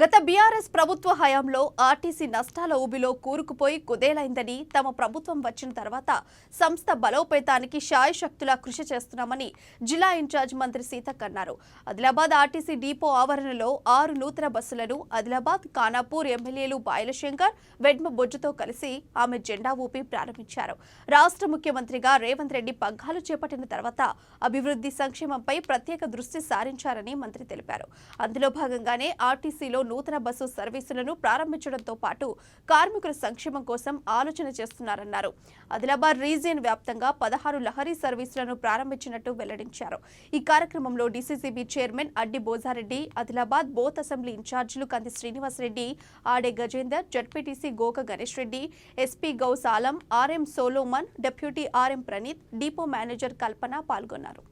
గత బీఆర్ఎస్ ప్రభుత్వ హయాంలో ఆర్టీసీ నష్టాల ఊబిలో కూరుకుపోయి కుదేలైందని తమ ప్రభుత్వం వచ్చిన తర్వాత సంస్థ బలోపేతానికి శాయశక్తులా కృషి చేస్తున్నామని జిల్లా ఇన్ఛార్జ్ మంత్రి సీతక్ అన్నారు. ఆదిలాబాద్ ఆర్టీసీ డిపో ఆవరణలో ఆరు నూతన బస్సులను ఆదిలాబాద్ ఖానాపూర్ ఎమ్మెల్యేలు బాయలశంకర్ వెడ్మ బొజ్జుతో కలిసి ఆమె జెండా ఊపి ప్రారంభించారు. రాష్ట్ర ముఖ్యమంత్రిగా రేవంత్ రెడ్డి పగ్గాలు చేపట్టిన తర్వాత అభివృద్ధి సంక్షేమంపై ప్రత్యేక దృష్టి సారించారని మంత్రి తెలిపారు. అందులో భాగంగానే ఆర్టీసీలో నూతన బస్సు సర్వీసులను ప్రారంభించడంతో పాటు కార్మికుల సంక్షేమం కోసం ఆలోచన చేస్తున్నారన్నారు. ఆదిలాబాద్ రీజియన్ వ్యాప్తంగా పదహారు లహరీ సర్వీసులను ప్రారంభించినట్టు వెల్లడించారు. ఈ కార్యక్రమంలో DCCB chairman Addi Bojareddy Adilabad Boath assembly ఇన్ఛార్జీలు Kandi Srinivasa Reddy Ade Gajender ZPTC Goka Ganesh Reddy SP Gouse Alam RM Solomon deputy RM Praneeth depot manager Kalpana పాల్గొన్నారు.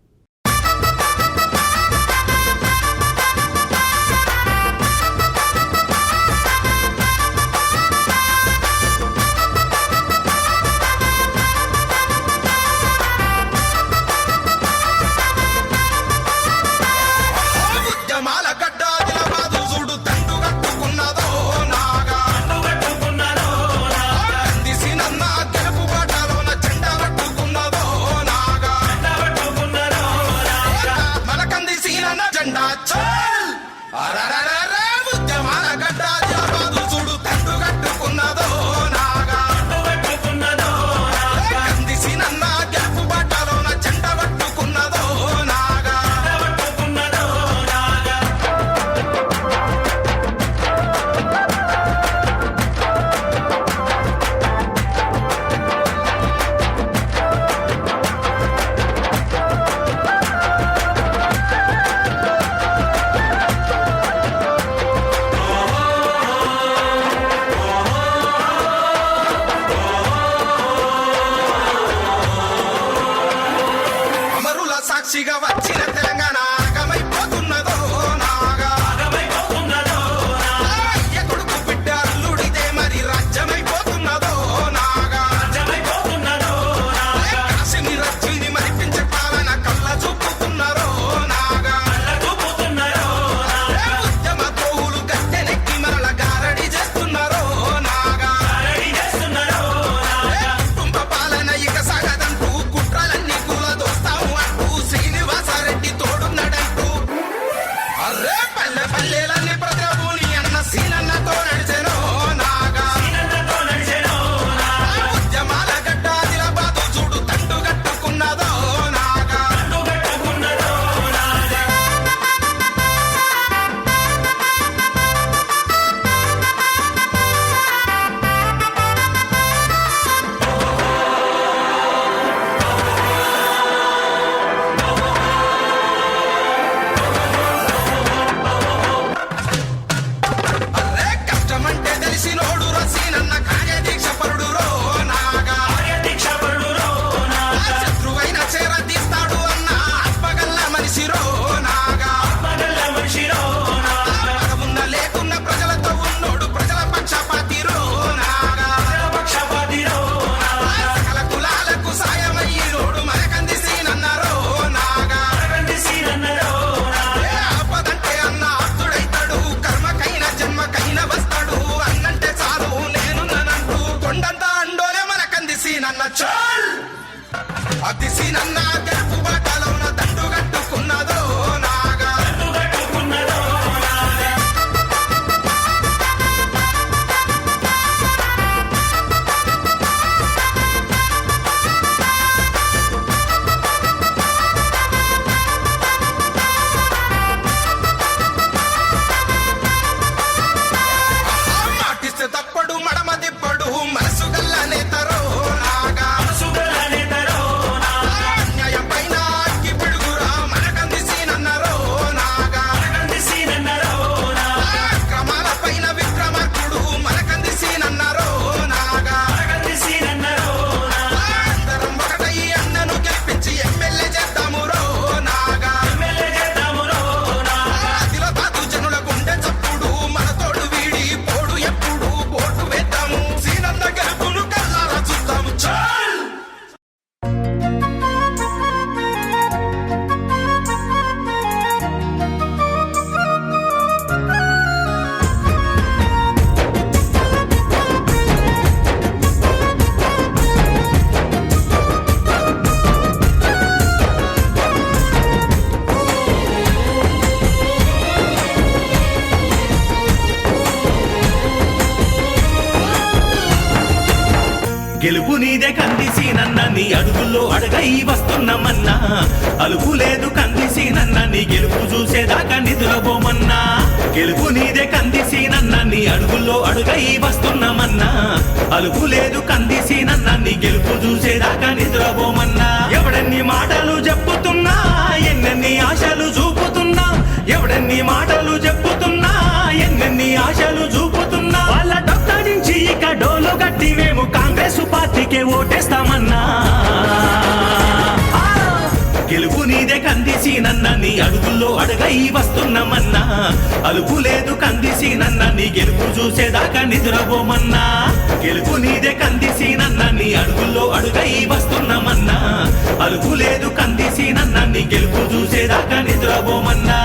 కందిసి నన్న నీ అడుగుల్లో అడగై వస్తున్నామన్నా అలుపు లేదు కందిసి నన్న నీ గెలుపు చూసేదాకా నిద్రపోమన్నా. గెలుపు నీదే కందిసి నన్న నీ అడుగుల్లో అడుగై వస్తున్నామన్నా అలుపు లేదు కందిసి నన్న నీ గెలుపు చూసేదాకా నిద్రపోమన్నా. ఎవడన్ని మాటలు చెప్పుతున్నా ఎన్నెన్ని ఆశలు చూపుతున్నా. ఎవడన్ని మాటలు చెప్పుతున్నా ఎన్నెన్ని ఆశలు చూపుతున్నా. వాళ్ళ డొక్కాడించి ఇక డోలు గట్టి మేము కాంగ్రెస్ పార్టీకే ఓటేస్తామన్నా. గెలుపు నీదే కందిసి నన్న నీ అడుగుల్లో అడగై వస్తున్నామన్నా. అలుపు లేదు కందిసి నన్న నీ గెలుపు చూసేదాకా నిద్రపోమన్నా. గెలుపు నీదే కందిసి నన్న నీ అడుగుల్లో అడుగై వస్తున్నామన్నా. అలుపు లేదు కందిసి నన్న నీ గెలుపు చూసేదాకా నిద్రపోమన్నా.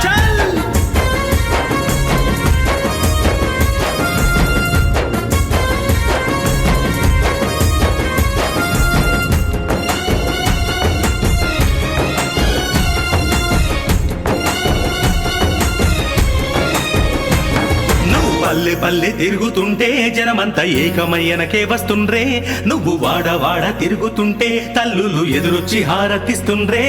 పల్లె తిరుగుతుంటే జనమంతా ఏకమయ్యనకే వస్తుండ్రే. నువ్వు వాడ వాడ తిరుగుతుంటే తల్లులు ఎదురొచ్చి హారతిస్తుండ్రే.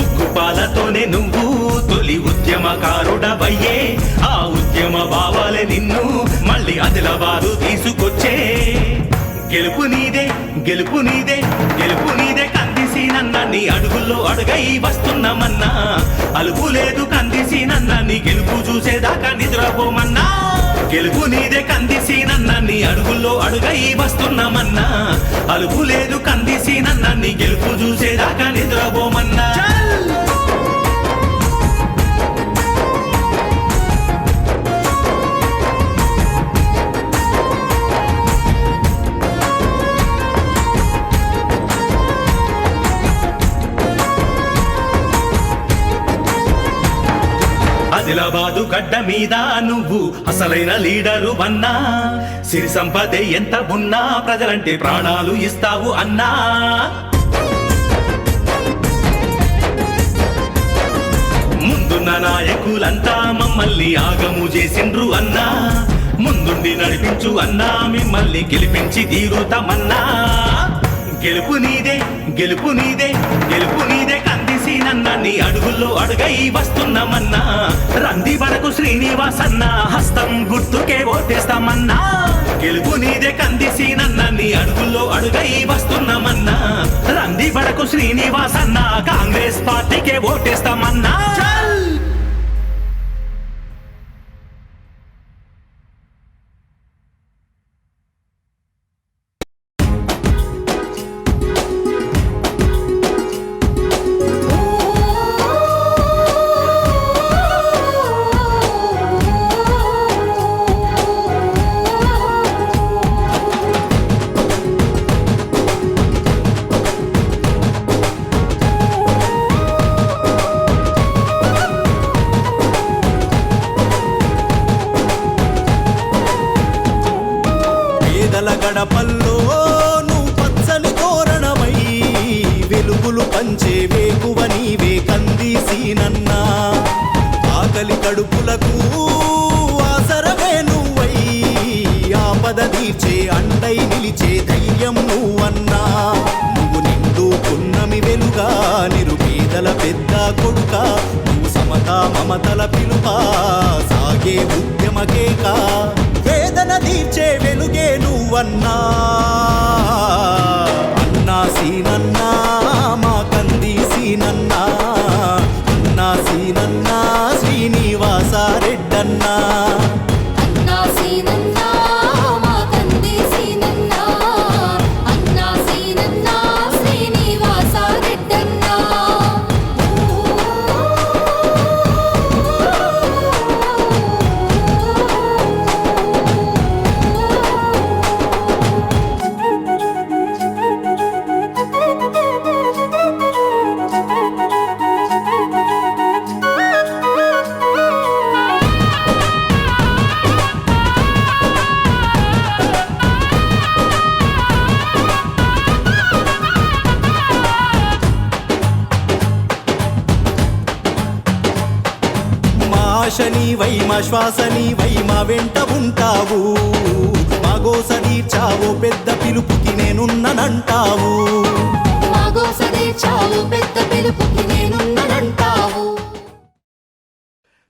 ఉక్కు పాలతోనే నువ్వు తొలి ఉద్యమకారుడవయ్యే. ఆ ఉద్యమ భావాలే నిన్ను మళ్ళీ అదిలబాదు తీసుకొచ్చే. గెలుపు నీదే గెలుపు నీదే గెలుపు నీదే కందిసి నన్న నీ అడుగుల్లో అడుగై వస్తున్నామన్నా. అలుపు లేదు కందిసి నన్నని గెలుపు చూసేదాకా నిద్రపోమన్నా. గెలుపు నీదే కందిసి నన్నని అడుగుల్లో అడుగై వస్తున్నామన్నా. అలుపు లేదు కందిసి నన్నని గెలుపు చూసేదాకా నిద్రపోమన్నా. హైదరాబాదు గడ్డ మీద నువ్వు అసలైన లీడరు అన్నా. సిరి సంపదే ఎంత ఉన్నా ప్రజలంటే ప్రాణాలు ఇస్తావు అన్నా. ముందున్న నాయకులంతా మమ్మల్ని ఆగము చేసిండ్రు అన్నా. ముందుండి నడిపించు అన్నా మిమ్మల్ని గెలిపించి తీరుతామన్నా. గెలుపు నీదే గెలుపు నీదే గెలుపు నీదే కందిసి నన్న. నీ అడుగుల్లో అడుగై వస్తున్నామన్నా. రంది వరకు శ్రీనివాసన్న హస్తం గుర్తుకే ఓటేస్తామన్నా. గెలుపు నీదే కందిసి నన్న. నీ అడుగుల్లో అడుగై వస్తున్నామన్నా. రంది వరకు శ్రీనివాసన్న కాంగ్రెస్ పార్టీకే ఓటేస్తామన్నా. வண்ணா ఆశని వై మా శ్వాసని వై మా వెంట ఉంటావు. మా గోస తీర్చావో పెద్ద పిలుపుకి నేనున్ననంటావు. మాగోసదే చావు పెద్ద పిలుపుకి నేనున్ననంటావు.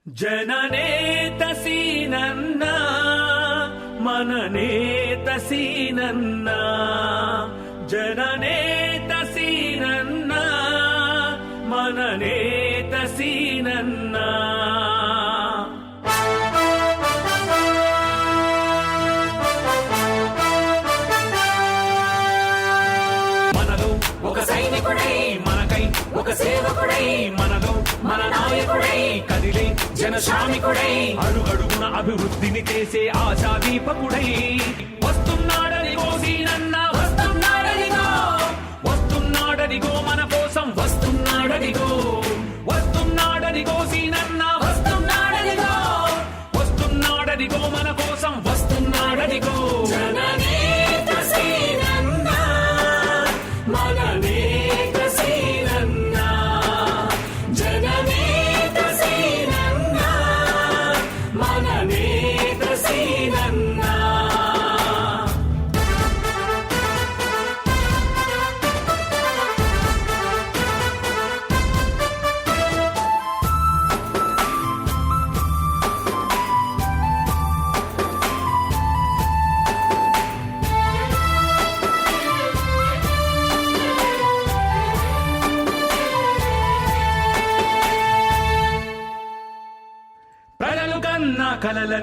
జననేత సీనన్న మననేత సీనన్న జననేత సీనన్న మననేత సీనన్న ఒక సేవకుడై మనలో మన నాయకుడై కదిలే జన శ్రామికుడై అడుగడుగున అభివృద్ధిని చేసే ఆశా దీపకుడై వస్తున్నాడని కోసినన్న వస్తున్నాడనిగో వస్తున్నాడనిగో మన కోసం వస్తున్నాడనిగో వస్తున్నాడనిగో సీనన్న వస్తున్నాడనిగో వస్తున్నాడనిగో మన కోసం వస్తున్నాడనిగో. జనని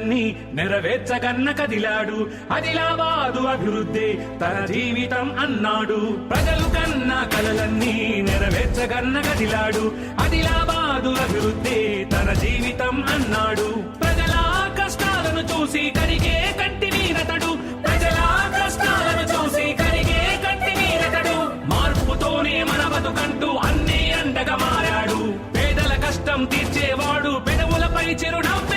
కలలన్నీ నెరవేర్చగన్న కదిలాడు అదిలాబాదు అభివృద్ధి తన జీవితం అన్నాడు. ప్రజలు కన్న కలలన్నీ నెరవేర్చగన్న కదిలాడు అదిలాబాదు అభివృద్ధి తన జీవితం అన్నాడు. ప్రజల కష్టాలను చూసి కరిగే కంటి నీరతడు. ప్రజల కష్టాలను చూసి కరిగే కంటి నీరతడు. మార్పుతోనే మన బతుకంటూ అన్నీ అండగా మారాడు. పేదల కష్టం తీర్చేవాడు. పెదవులపై చిరునవ్వే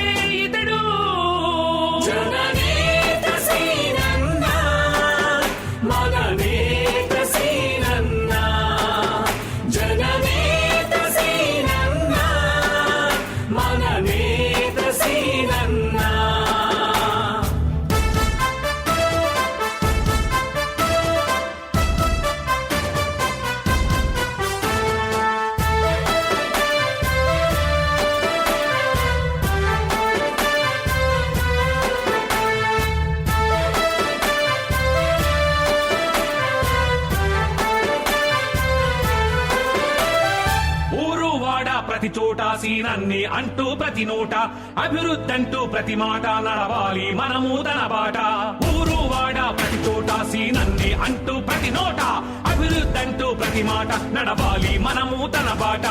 ఊరు ప్రతి చోట సీనన్ని అంటూ ప్రతి నోట అభివృద్ధంటూ ప్రతి మాట నడవాలి మనము తన బాట. ఊరు వాడ ప్రతి చోట సీనన్ని అంటూ ప్రతి నోట అభివృద్ధంటూ ప్రతి మాట నడవాలి మనము తన బాట.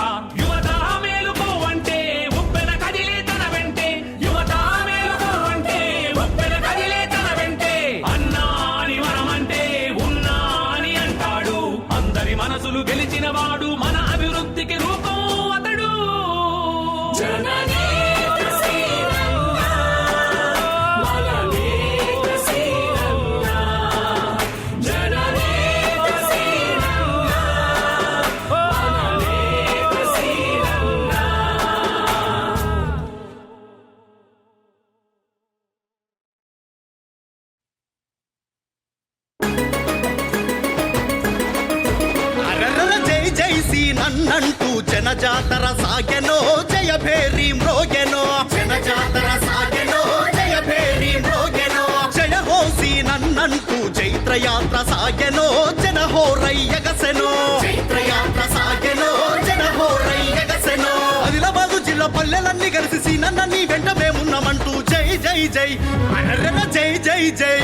కలిసి నీ వెంట మేమున్నామంటూ. జై జై జై. అరరర జై జై జై.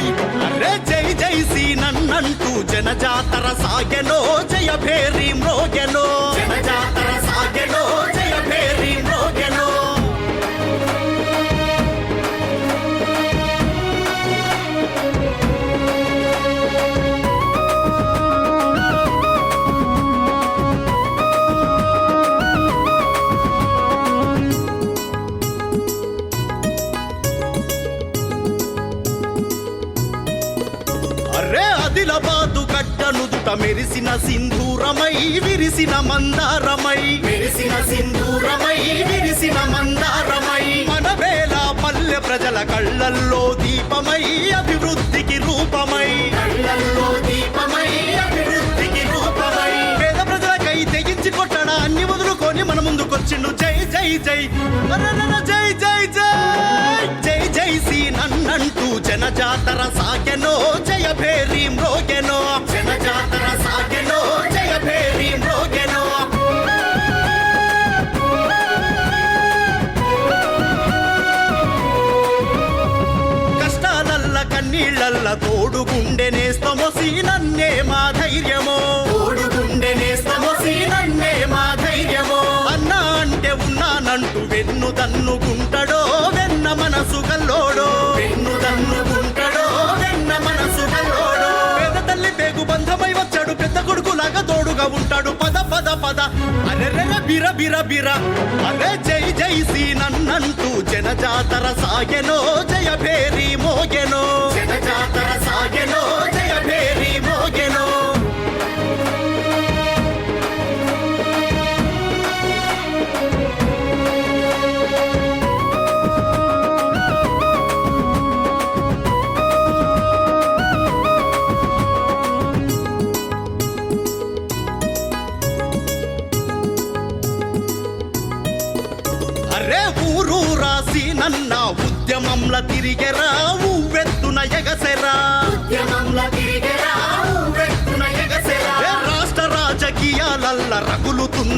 అరే జై జై సీ నన్నంటూ జనజాతర సాగెనో జయ భేరి మ్రోగెనో జనజాతర సాగెనో జయ భేరి మ్రోగెనో సింధూరమై విరిసిన మందారమై. విరిసిన సింధూరమై విరిసిన మందారమై. మన వేళ పల్లె ప్రజల కళ్ళల్లో దీపమై అభివృద్ధికి రూపమై. కళ్ళల్లో దీపమై అభివృద్ధికి రూపమై. పేద ప్రజలకై తెగించి కొట్టడాన్ని వదులుకొని మన ముందుకొచ్చిండు. జై జై జై. జై జై జై. జై జై సీ నన్నంటూ జనజాతర సాకెను నేస్తమొసి నన్నే మా ధైర్యమో. తోడుగుండె నేస్తమొసి నన్నే మా ధైర్యమో. అన్నా అంటే ఉన్నానంటూ వెన్ను దన్నుకుంటాడో వెన్న మనసు గల్లోడో వెన్ను దన్నుకుంటాడో వెన్న మనసు గల్లోడో పేద తల్లి పేగు బంధమై వచ్చాడు పెద్ద కొడుకులాగా తోడుగా ఉంటాడు. పద పద పద. అరెరెర బిర బిర బిర. అరే జై జై సి నన్నంటూ జనజాతర సాగెనో జయ భేరి మోగెనో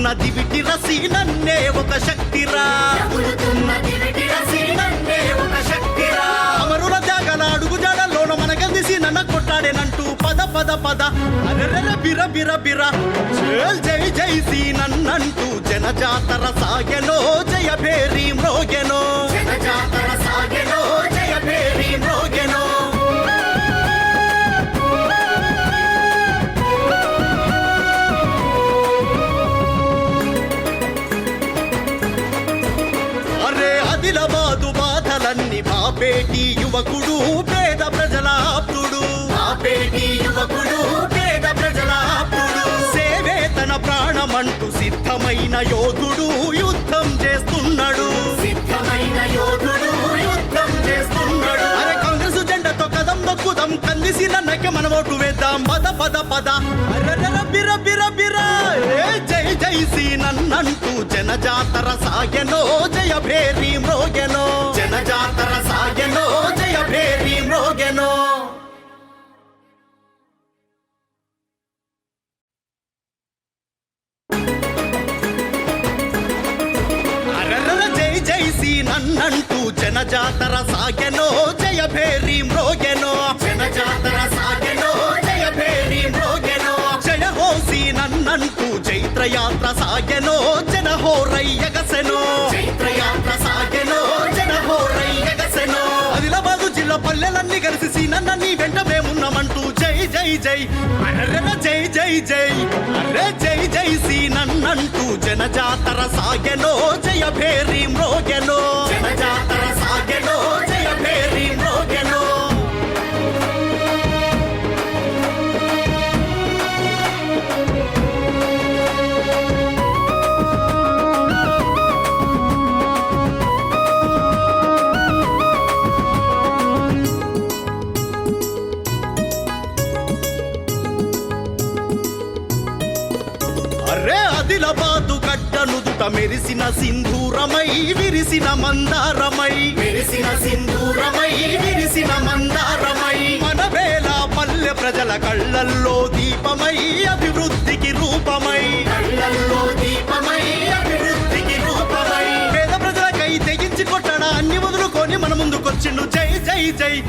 రగులుతున్న దివిటి రసి నన్నే ఒక శక్తిరా. అమరుల త్యాగల అడుగు జాడల్లోన మనకెందిసి నన్న కొట్టాడేనంటూ పద పద పద. అరెరెర బిర బిర బిర. జై జై జై సి నన్నంటూ జనజాతర సాగెనో జయ భేరి మ్రోగెనో జనజాతర సాగెనో యువకుడు పేద ప్రజల ఆప్తుడు బాపేటి యువకుడు పేద ప్రజల ఆప్తుడు సేవే తన ప్రాణమంటూ సిద్ధమైన యోధుడు యుద్ధం చేస్తున్నాడు. సిద్ధమైన యోధుడు యుద్ధం చేస్తున్నాడు. అరే కాంగ్రెస్ జెండాతో కదం దొక్కుదాం కందిసి నన్నకి మన ఓటు వేద్దాం. పద పద పద. బిర బిర బిర. జై జై సి నన్నంటూ జనజాతర సాగెనో జనజాతర సాగెనో జయ భేరి మ్రోగెనో. జనజాతర సాగెనో జయ భేరి మ్రోగెనో. జయ హోసి నన్నంటూ చైత్రయాత్ర సాగెనో జన హోరయ్యగసెనో చైత్రయాత్ర సాగెనో జన హోరయ్యగసెనో ఆదిలాబాదు జిల్లా పల్లెలన్నీ కలిసి సీనన్న నీ వెంట మేమున్నామంటూ జై జై అరర జై జై జై అరే జై జై సి నన్నంటూ జనజాతర సాగెనో జయ భేరి మ్రోగెనో జనజాతర సాగెనో మెరిసిన సింధూరమై విరిసిన మందారమై. మెరిసిన సింధూరమై విరిసిన మందారమై. మన వేళ పల్లె ప్రజల కళ్ళల్లో దీపమై అభివృద్ధికి రూపమై. కళ్ళల్లో దీపమై అభివృద్ధికి రూపమై. పేద ప్రజలకై తెగించి కొట్టడా అన్ని వదులుకొని మన ముందుకొచ్చిండు. జై జై జై.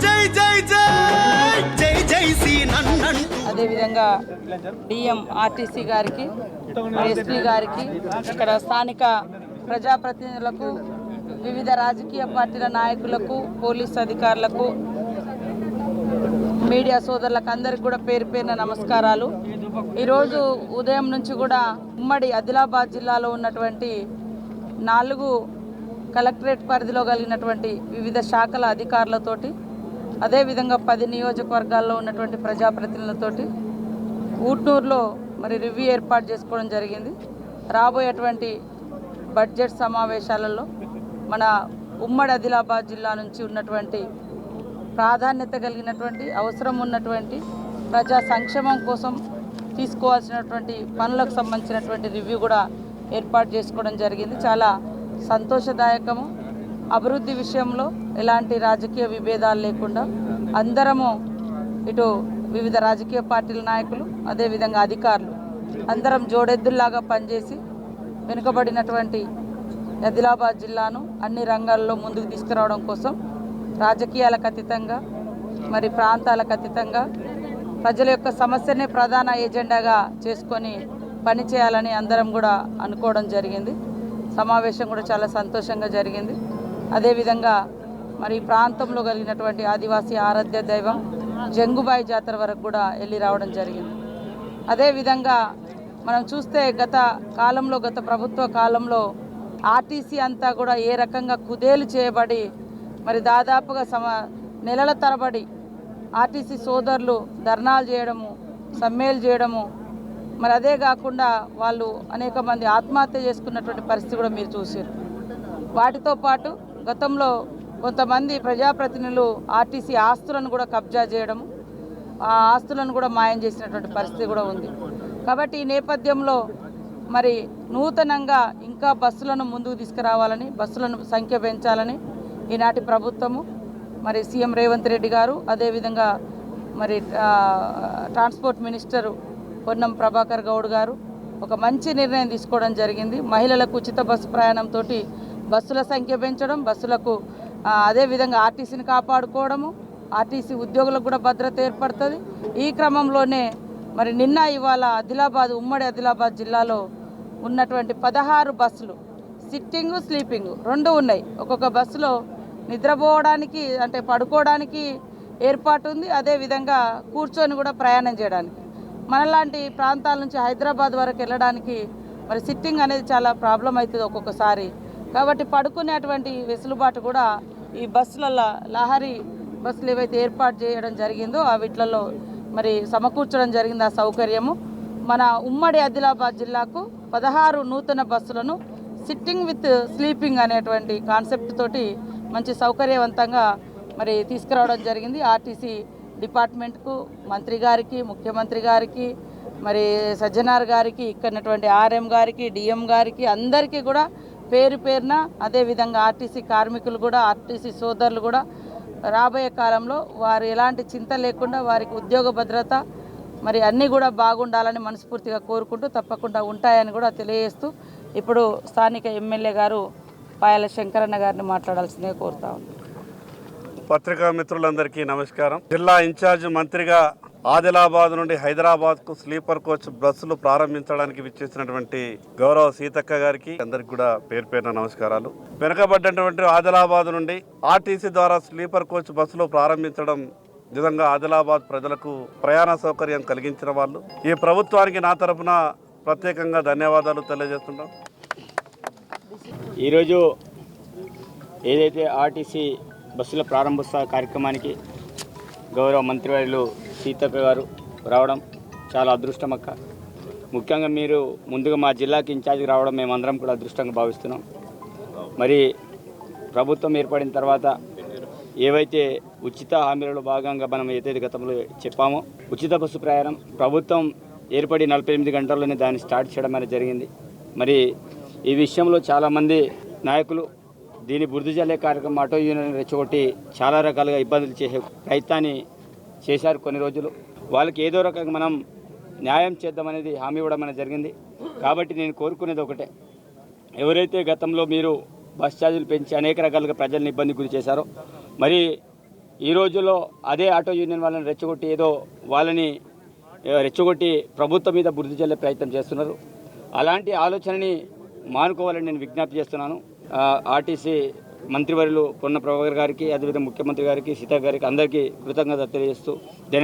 జై జై జై. జై జై సి నన్నంటూ అదేవిధంగా డిఎం ఆర్టీసీ గారికి ఎస్పీ గారికి ఇక్కడ స్థానిక ప్రజాప్రతినిధులకు వివిధ రాజకీయ పార్టీల నాయకులకు పోలీస్ అధికారులకు మీడియా సోదరులకు అందరికి కూడా పేరు పేరున నమస్కారాలు. ఈరోజు ఉదయం నుంచి కూడా ఉమ్మడి ఆదిలాబాద్ జిల్లాలో ఉన్నటువంటి నాలుగు కలెక్టరేట్ పరిధిలో కలిగినటువంటి వివిధ శాఖల అధికారులతోటి అదేవిధంగా పది నియోజకవర్గాల్లో ఉన్నటువంటి ప్రజాప్రతినిధులతోటి ఊట్నూరులో మరి రివ్యూ ఏర్పాటు చేసుకోవడం జరిగింది. రాబోయేటువంటి బడ్జెట్ సమావేశాలలో మన ఉమ్మడి ఆదిలాబాద్ జిల్లా నుంచి ఉన్నటువంటి ప్రాధాన్యత కలిగినటువంటి అవసరం ఉన్నటువంటి ప్రజా సంక్షేమం కోసం తీసుకోవాల్సినటువంటి పనులకు సంబంధించినటువంటి రివ్యూ కూడా ఏర్పాటు చేసుకోవడం జరిగింది. చాలా సంతోషదాయకము. అభివృద్ధి విషయంలో ఎలాంటి రాజకీయ విభేదాలు లేకుండా అందరము ఇటు వివిధ రాజకీయ పార్టీల నాయకులు అదేవిధంగా అధికారులు అందరం జోడెద్దుల్లాగా పనిచేసి వెనుకబడినటువంటి ఆదిలాబాద్ జిల్లాను అన్ని రంగాల్లో ముందుకు తీసుకురావడం కోసం రాజకీయాలకు అతీతంగా మరి ప్రాంతాలకు అతీతంగా ప్రజల యొక్క సమస్యనే ప్రధాన ఎజెండాగా చేసుకొని పనిచేయాలని అందరం కూడా అనుకోవడం జరిగింది. సమావేశం కూడా చాలా సంతోషంగా జరిగింది. అదేవిధంగా మరి ప్రాంతంలో కలిగినటువంటి ఆదివాసీ ఆరాధ్య దైవం జంగుబాయి జాతర వరకు కూడా వెళ్ళి రావడం జరిగింది. అదేవిధంగా మనం చూస్తే గత కాలంలో గత ప్రభుత్వ కాలంలో ఆర్టీసీ అంతా కూడా ఏ రకంగా కుదేలు చేయబడి మరి దాదాపుగా సమ నెలల తరబడి ఆర్టీసీ సోదరులు ధర్నాలు చేయడము సమ్మెలు చేయడము మరి అదే కాకుండా వాళ్ళు అనేక మంది ఆత్మహత్య చేసుకున్నటువంటి పరిస్థితి కూడా మీరు చూసారు వాటితో పాటు గతంలో కొంతమంది ప్రజాప్రతినిధులు ఆర్టీసీ ఆస్తులను కూడా కబ్జా చేయడము ఆ ఆస్తులను కూడా మాయం చేసినటువంటి పరిస్థితి కూడా ఉంది. కాబట్టి ఈ నేపథ్యంలో మరి నూతనంగా ఇంకా బస్సులను ముందుకు తీసుకురావాలని బస్సులను సంఖ్య పెంచాలని ఈనాటి ప్రభుత్వము మరి సీఎం రేవంత్ రెడ్డి గారు అదేవిధంగా మరి ట్రాన్స్పోర్ట్ మినిస్టరు పొన్నం ప్రభాకర్ గౌడ్ గారు ఒక మంచి నిర్ణయం తీసుకోవడం జరిగింది. మహిళలకు ఉచిత బస్సు ప్రయాణంతో బస్సుల సంఖ్య పెంచడం బస్సులకు అదేవిధంగా ఆర్టీసీని కాపాడుకోవడము ఆర్టీసీ ఉద్యోగులకు కూడా భద్రత ఏర్పడుతుంది. ఈ క్రమంలోనే మరి నిన్న ఇవాళ ఆదిలాబాద్ ఉమ్మడి ఆదిలాబాద్ జిల్లాలో ఉన్నటువంటి పదహారు బస్సులు సిట్టింగు స్లీపింగు రెండు ఉన్నాయి. ఒక్కొక్క బస్సులో నిద్రపోవడానికి అంటే పడుకోవడానికి ఏర్పాటు ఉంది. అదేవిధంగా కూర్చొని కూడా ప్రయాణం చేయడానికి. మనలాంటి ప్రాంతాల నుంచి హైదరాబాద్ వరకు వెళ్ళడానికి మరి సిట్టింగ్ అనేది చాలా ప్రాబ్లం అవుతుంది ఒక్కొక్కసారి. కాబట్టి పడుకునేటువంటి వెసులుబాటు కూడా ఈ బస్సులలో లహరి బస్సులు ఏవైతే ఏర్పాటు చేయడం జరిగిందో ఆ వీటిలలో మరి సమకూర్చడం జరిగింది ఆ సౌకర్యము. మన ఉమ్మడి ఆదిలాబాద్ జిల్లాకు పదహారు నూతన బస్సులను సిట్టింగ్ విత్ స్లీపింగ్ అనేటువంటి కాన్సెప్ట్ తోటి మంచి సౌకర్యవంతంగా మరి తీసుకురావడం జరిగింది. ఆర్టీసీ డిపార్ట్మెంట్కు మంత్రి గారికి ముఖ్యమంత్రి గారికి మరి సజ్జనార్ గారికి ఇక్కడటువంటి ఆర్ఎం గారికి డిఎం గారికి అందరికీ కూడా పేరు పేరున అదేవిధంగా ఆర్టీసీ కార్మికులు కూడా ఆర్టీసీ సోదరులు కూడా రాబోయే కాలంలో వారు ఎలాంటి చింత లేకుండా వారికి ఉద్యోగ భద్రత మరి అన్నీ కూడా బాగుండాలని మనస్ఫూర్తిగా కోరుకుంటూ తప్పకుండా ఉంటాయని కూడా తెలియజేస్తూ ఇప్పుడు స్థానిక ఎమ్మెల్యే గారు పాయల శంకరన్న గారిని మాట్లాడాల్సిందే కోరుతా ఉన్నాను పత్రికా మిత్రులందరికీ నమస్కారం. జిల్లా ఇన్ఛార్జ్ మంత్రిగా ఆదిలాబాద్ నుండి హైదరాబాద్కు స్లీపర్ కోచ్ బస్సులు ప్రారంభించడానికి విచ్చేసినటువంటి గౌరవ సీతక్క గారికి అందరికి కూడా పేరు పేరున నమస్కారాలు. వెనుకబడ్డటువంటి ఆదిలాబాద్ నుండి ఆర్టీసీ ద్వారా స్లీపర్ కోచ్ బస్సులు ప్రారంభించడం నిజంగా ఆదిలాబాద్ ప్రజలకు ప్రయాణ సౌకర్యం కలిగించిన వాళ్ళు. ఈ ప్రభుత్వానికి నా తరపున ప్రత్యేకంగా ధన్యవాదాలు తెలియజేస్తున్నాం. ఈరోజు ఏదైతే ఆర్టీసీ బస్సుల ప్రారంభోత్సవ కార్యక్రమానికి గౌరవ మంత్రివర్యులు సీతక్క గారు రావడం చాలా అదృష్టం అక్క ముఖ్యంగా మీరు ముందుగా మా జిల్లాకి ఇన్ఛార్జ్ రావడం మేమందరం కూడా అదృష్టంగా భావిస్తున్నాం. మరి ప్రభుత్వం ఏర్పడిన తర్వాత ఏవైతే ఉచిత హామీలలో భాగంగా మనం ఏదైతే గతంలో చెప్పామో ఉచిత బస్సు ప్రయాణం ప్రభుత్వం ఏర్పడి నలభై ఎనిమిది గంటల్లోనే దాన్ని స్టార్ట్ చేయడం అనేది జరిగింది. మరి ఈ విషయంలో చాలామంది నాయకులు దీని బురద జల్లే కార్యక్రమం ఆటో యూనియన్ రెచ్చగొట్టి చాలా రకాలుగా ఇబ్బందులు చేసే ప్రయత్నాన్ని చేశారు కొన్ని రోజులు. వాళ్ళకి ఏదో రకంగా మనం న్యాయం చేద్దామనేది హామీ ఇవ్వడం అనేది జరిగింది. కాబట్టి నేను కోరుకునేది ఒకటే. ఎవరైతే గతంలో మీరు బస్ ఛార్జీలు పెంచి అనేక రకాలుగా ప్రజల్ని ఇబ్బంది గురి చేశారో మరి ఈ రోజుల్లో అదే ఆటో యూనియన్ వాళ్ళని రెచ్చగొట్టి ఏదో వాళ్ళని రెచ్చగొట్టి ప్రభుత్వం మీద బుద్ధి చల్లే ప్రయత్నం చేస్తున్నారు. అలాంటి ఆలోచనని మానుకోవాలని నేను విజ్ఞప్తి చేస్తున్నాను. ఆర్టీసీ మంత్రివర్యులు పొన్న ప్రభాకర్ గారికి అదేవిధంగా ముఖ్యమంత్రి గారికి సీత గారికి అందరికీ కృతజ్ఞత తెలియజేస్తూ